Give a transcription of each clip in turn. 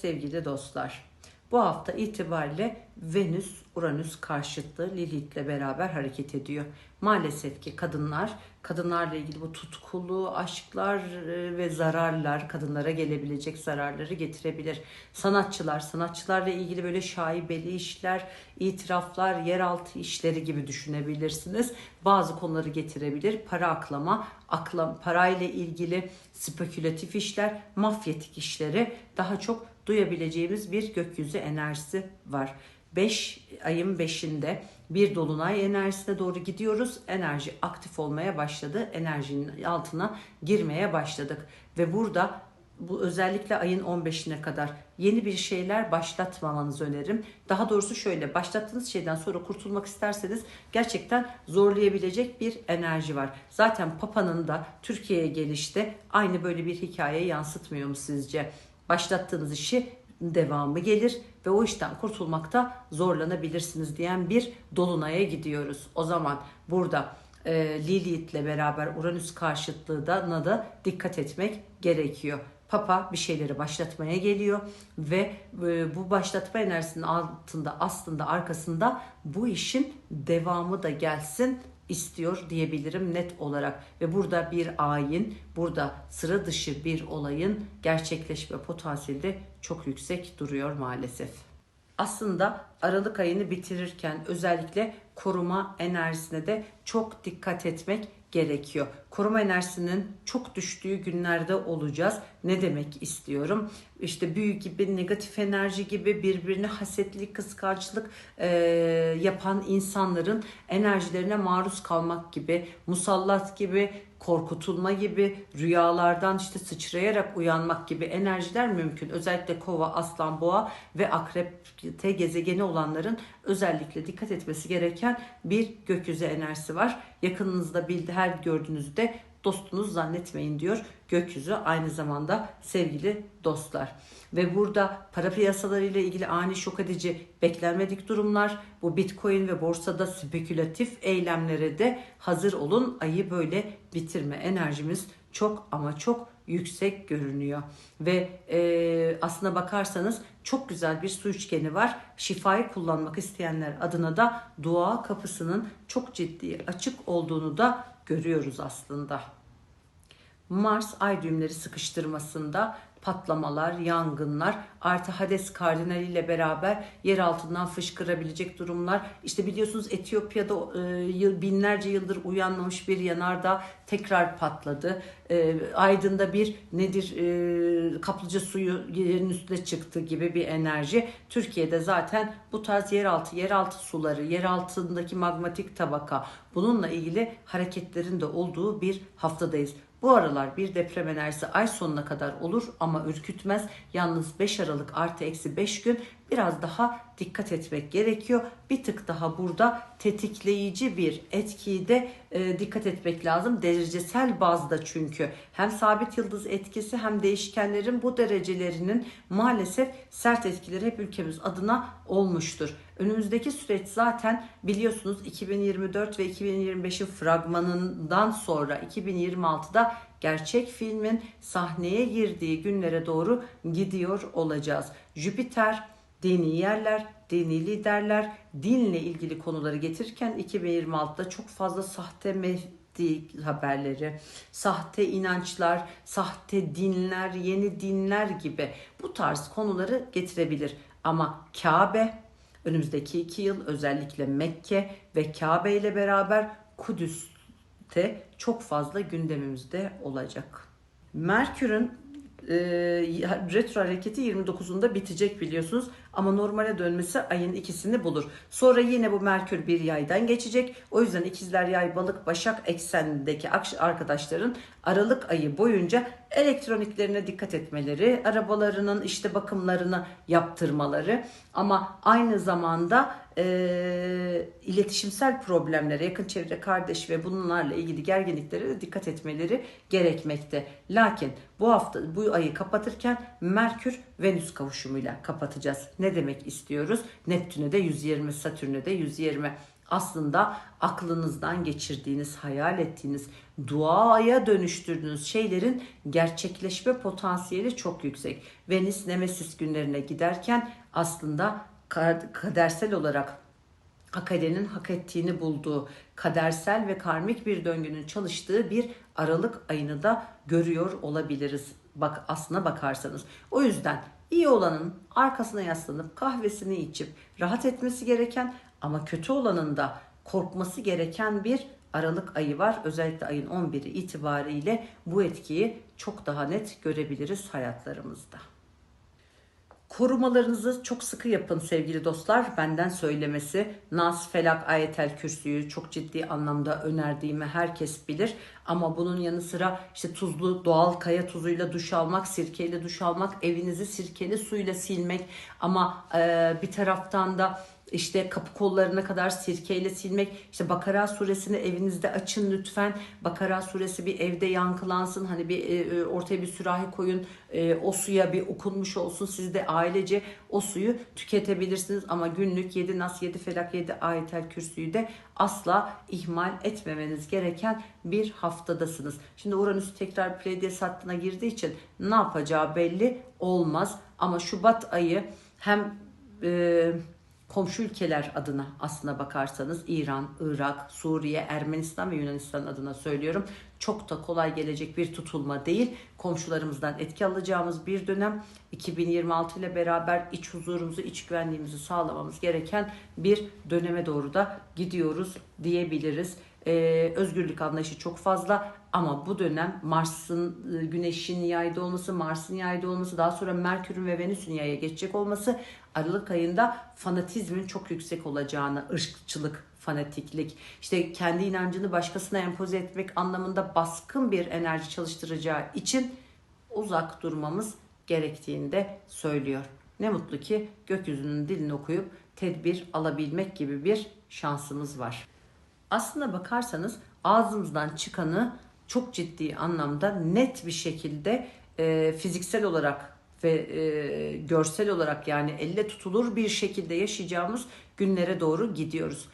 sevgili dostlar. Bu hafta itibariyle Venüs Uranüs karşıtlığı Lilith'le beraber hareket ediyor. Maalesef ki kadınlar, kadınlarla ilgili bu tutkulu aşklar e, ve zararlar, kadınlara gelebilecek zararları getirebilir. Sanatçılar, sanatçılarla ilgili böyle şaibeli işler, itiraflar, yeraltı işleri gibi düşünebilirsiniz. Bazı konuları getirebilir. Para aklama, akla, parayla ilgili spekülatif işler, mafyatik işleri daha çok duyabileceğimiz bir gökyüzü enerjisi var. 5 ayın 5'inde bir dolunay enerjisine doğru gidiyoruz. Enerji aktif olmaya başladı. Enerjinin altına girmeye başladık. Ve burada bu özellikle ayın 15'ine kadar yeni bir şeyler başlatmamanızı öneririm. Daha doğrusu şöyle başlattığınız şeyden sonra kurtulmak isterseniz gerçekten zorlayabilecek bir enerji var. Zaten Papa'nın da Türkiye'ye gelişte aynı böyle bir hikaye yansıtmıyor mu sizce? Başlattığınız işi devamı gelir ve o işten kurtulmakta zorlanabilirsiniz diyen bir dolunaya gidiyoruz. O zaman burada e, Lilith'le beraber Uranüs karşıtlığına da dikkat etmek gerekiyor. Papa bir şeyleri başlatmaya geliyor ve e, bu başlatma enerjisinin altında aslında arkasında bu işin devamı da gelsin istiyor diyebilirim net olarak ve burada bir ayin, burada sıra dışı bir olayın gerçekleşme potansiyeli de çok yüksek duruyor maalesef. Aslında Aralık ayını bitirirken özellikle koruma enerjisine de çok dikkat etmek gerekiyor. Koruma enerjisinin çok düştüğü günlerde olacağız. Ne demek istiyorum? İşte büyü gibi, negatif enerji gibi birbirine hasetlik, kıskançlık e, yapan insanların enerjilerine maruz kalmak gibi, musallat gibi, korkutulma gibi, rüyalardan işte sıçrayarak uyanmak gibi enerjiler mümkün. Özellikle kova, aslan, boğa ve akrepte gezegeni olanların özellikle dikkat etmesi gereken bir gökyüzü enerjisi var. Yakınınızda her gördüğünüzde dostunuz zannetmeyin diyor gökyüzü aynı zamanda sevgili dostlar. Ve burada para piyasaları ile ilgili ani şok edici beklenmedik durumlar bu bitcoin ve borsada spekülatif eylemlere de hazır olun. Ayı böyle bitirme enerjimiz çok ama çok yüksek görünüyor. Ve e, aslına bakarsanız çok güzel bir su üçgeni var. Şifayı kullanmak isteyenler adına da dua kapısının çok ciddi açık olduğunu da görüyoruz aslında. Mars ay düğümleri sıkıştırmasında patlamalar, yangınlar, artı Hades kardinali ile beraber yer altından fışkırabilecek durumlar. İşte biliyorsunuz Etiyopya'da e, binlerce yıldır uyanmamış bir yanardağ tekrar patladı. E, Aydın'da bir nedir e, kaplıca suyu yerin üstüne çıktı gibi bir enerji. Türkiye'de zaten bu tarz yeraltı, yeraltı suları, yer altındaki magmatik tabaka bununla ilgili hareketlerin de olduğu bir haftadayız. Bu aralar bir deprem enerjisi ay sonuna kadar olur ama ürkütmez. Yalnız 5 Aralık artı eksi 5 gün biraz daha dikkat etmek gerekiyor. Bir tık daha burada tetikleyici bir etkiyi de e, dikkat etmek lazım. Derecesel bazda çünkü hem sabit yıldız etkisi hem değişkenlerin bu derecelerinin maalesef sert etkileri hep ülkemiz adına olmuştur. Önümüzdeki süreç zaten biliyorsunuz 2024 ve 2025'in fragmanından sonra 2026'da gerçek filmin sahneye girdiği günlere doğru gidiyor olacağız. Jüpiter dini yerler, dini liderler, dinle ilgili konuları getirirken 2026'da çok fazla sahte Mehdi haberleri, sahte inançlar, sahte dinler, yeni dinler gibi bu tarz konuları getirebilir. Ama Kabe önümüzdeki iki yıl özellikle Mekke ve Kabe ile beraber Kudüs'te çok fazla gündemimizde olacak. Merkür'ün e, retro hareketi 29'unda bitecek biliyorsunuz. Ama normale dönmesi ayın ikisini bulur. Sonra yine bu Merkür bir yaydan geçecek. O yüzden ikizler yay balık başak eksenindeki arkadaşların Aralık ayı boyunca elektroniklerine dikkat etmeleri, arabalarının işte bakımlarını yaptırmaları ama aynı zamanda e, iletişimsel problemlere, yakın çevre, kardeş ve bunlarla ilgili gerginliklere de dikkat etmeleri gerekmekte. Lakin bu hafta bu ayı kapatırken Merkür Venüs kavuşumuyla kapatacağız. Ne demek istiyoruz? Neptün'e de 120, Satürn'e de 120. aslında aklınızdan geçirdiğiniz, hayal ettiğiniz, duaya dönüştürdüğünüz şeylerin gerçekleşme potansiyeli çok yüksek. Venüs Nemesis günlerine giderken aslında kadersel olarak hak edenin hak ettiğini bulduğu kadersel ve karmik bir döngünün çalıştığı bir Aralık ayını da görüyor olabiliriz. Bak aslına bakarsanız. O yüzden iyi olanın arkasına yaslanıp kahvesini içip rahat etmesi gereken ama kötü olanın da korkması gereken bir Aralık ayı var. Özellikle ayın 11'i itibariyle bu etkiyi çok daha net görebiliriz hayatlarımızda. Korumalarınızı çok sıkı yapın sevgili dostlar. Benden söylemesi Nas, Felak, Ayetel Kürsü'yü çok ciddi anlamda önerdiğimi herkes bilir. Ama bunun yanı sıra işte tuzlu doğal kaya tuzuyla duş almak, sirkeyle duş almak, evinizi sirkeli suyla silmek ama e, bir taraftan da işte kapı kollarına kadar sirkeyle silmek. İşte Bakara suresini evinizde açın lütfen. Bakara suresi bir evde yankılansın. Hani bir e, ortaya bir sürahi koyun. E, o suya bir okunmuş olsun. Siz de ailece o suyu tüketebilirsiniz. Ama günlük 7 nas 7 felak 7 ayetel kürsüyü de asla ihmal etmemeniz gereken bir haftadasınız. Şimdi Uranüs tekrar Pleiades hattına girdiği için ne yapacağı belli olmaz. Ama Şubat ayı hem e, komşu ülkeler adına aslına bakarsanız İran, Irak, Suriye, Ermenistan ve Yunanistan adına söylüyorum. Çok da kolay gelecek bir tutulma değil. Komşularımızdan etki alacağımız bir dönem 2026 ile beraber iç huzurumuzu, iç güvenliğimizi sağlamamız gereken bir döneme doğru da gidiyoruz diyebiliriz. Ee, özgürlük anlayışı çok fazla ama bu dönem Mars'ın, e, Güneş'in yayda olması, Mars'ın yayda olması, daha sonra Merkür'ün ve Venüs'ün yaya geçecek olması Aralık ayında fanatizmin çok yüksek olacağını, ırkçılık, fanatiklik, işte kendi inancını başkasına empoze etmek anlamında baskın bir enerji çalıştıracağı için uzak durmamız gerektiğini de söylüyor. Ne mutlu ki gökyüzünün dilini okuyup tedbir alabilmek gibi bir şansımız var. Aslına bakarsanız ağzımızdan çıkanı çok ciddi anlamda net bir şekilde e, fiziksel olarak ve e, görsel olarak yani elle tutulur bir şekilde yaşayacağımız günlere doğru gidiyoruz.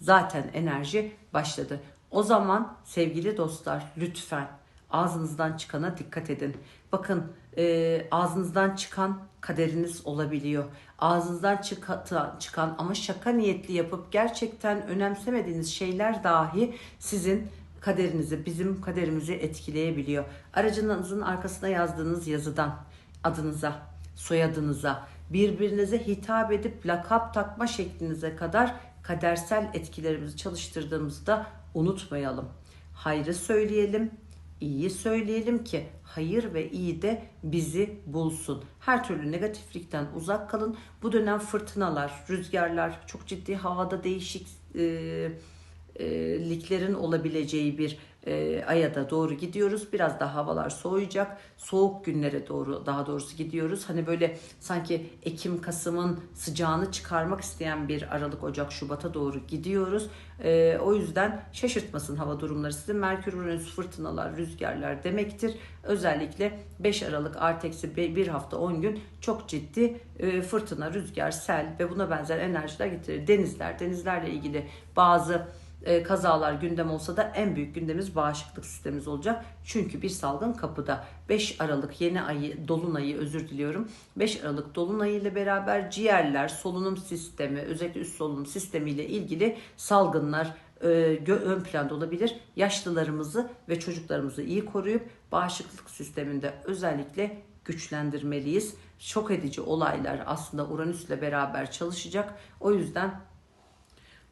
Zaten enerji başladı. O zaman sevgili dostlar lütfen ağzınızdan çıkana dikkat edin. Bakın e, ağzınızdan çıkan kaderiniz olabiliyor. Ağzınızdan çıkan, çıkan ama şaka niyetli yapıp gerçekten önemsemediğiniz şeyler dahi sizin kaderinizi, bizim kaderimizi etkileyebiliyor. Aracınızın arkasına yazdığınız yazıdan adınıza, soyadınıza, birbirinize hitap edip lakap takma şeklinize kadar kadersel etkilerimizi çalıştırdığımızda unutmayalım. Hayrı söyleyelim, iyiyi söyleyelim ki hayır ve iyi de bizi bulsun. Her türlü negatiflikten uzak kalın. Bu dönem fırtınalar, rüzgarlar, çok ciddi havada değişik e, e, liklerin olabileceği bir e, aya da doğru gidiyoruz. Biraz daha havalar soğuyacak. Soğuk günlere doğru daha doğrusu gidiyoruz. Hani böyle sanki Ekim, Kasım'ın sıcağını çıkarmak isteyen bir Aralık, Ocak, Şubat'a doğru gidiyoruz. E, o yüzden şaşırtmasın hava durumları sizi. Merkür, Uranüs, fırtınalar, rüzgarlar demektir. Özellikle 5 Aralık artı eksi bir hafta 10 gün çok ciddi e, fırtına, rüzgar, sel ve buna benzer enerjiler getirir. Denizler, denizlerle ilgili bazı e, kazalar gündem olsa da en büyük gündemimiz bağışıklık sistemimiz olacak. Çünkü bir salgın kapıda. 5 Aralık yeni ayı, dolunayı özür diliyorum. 5 Aralık dolunayı ile beraber ciğerler, solunum sistemi, özellikle üst solunum sistemi ile ilgili salgınlar e, ön planda olabilir. Yaşlılarımızı ve çocuklarımızı iyi koruyup bağışıklık sisteminde özellikle güçlendirmeliyiz. Şok edici olaylar aslında Uranüs ile beraber çalışacak. O yüzden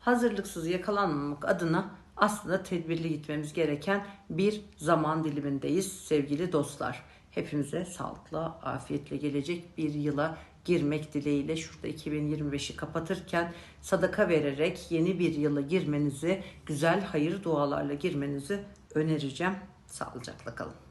hazırlıksız yakalanmamak adına aslında tedbirli gitmemiz gereken bir zaman dilimindeyiz sevgili dostlar. Hepimize sağlıkla, afiyetle gelecek bir yıla girmek dileğiyle şurada 2025'i kapatırken sadaka vererek yeni bir yıla girmenizi, güzel hayır dualarla girmenizi önereceğim. Sağlıcakla kalın.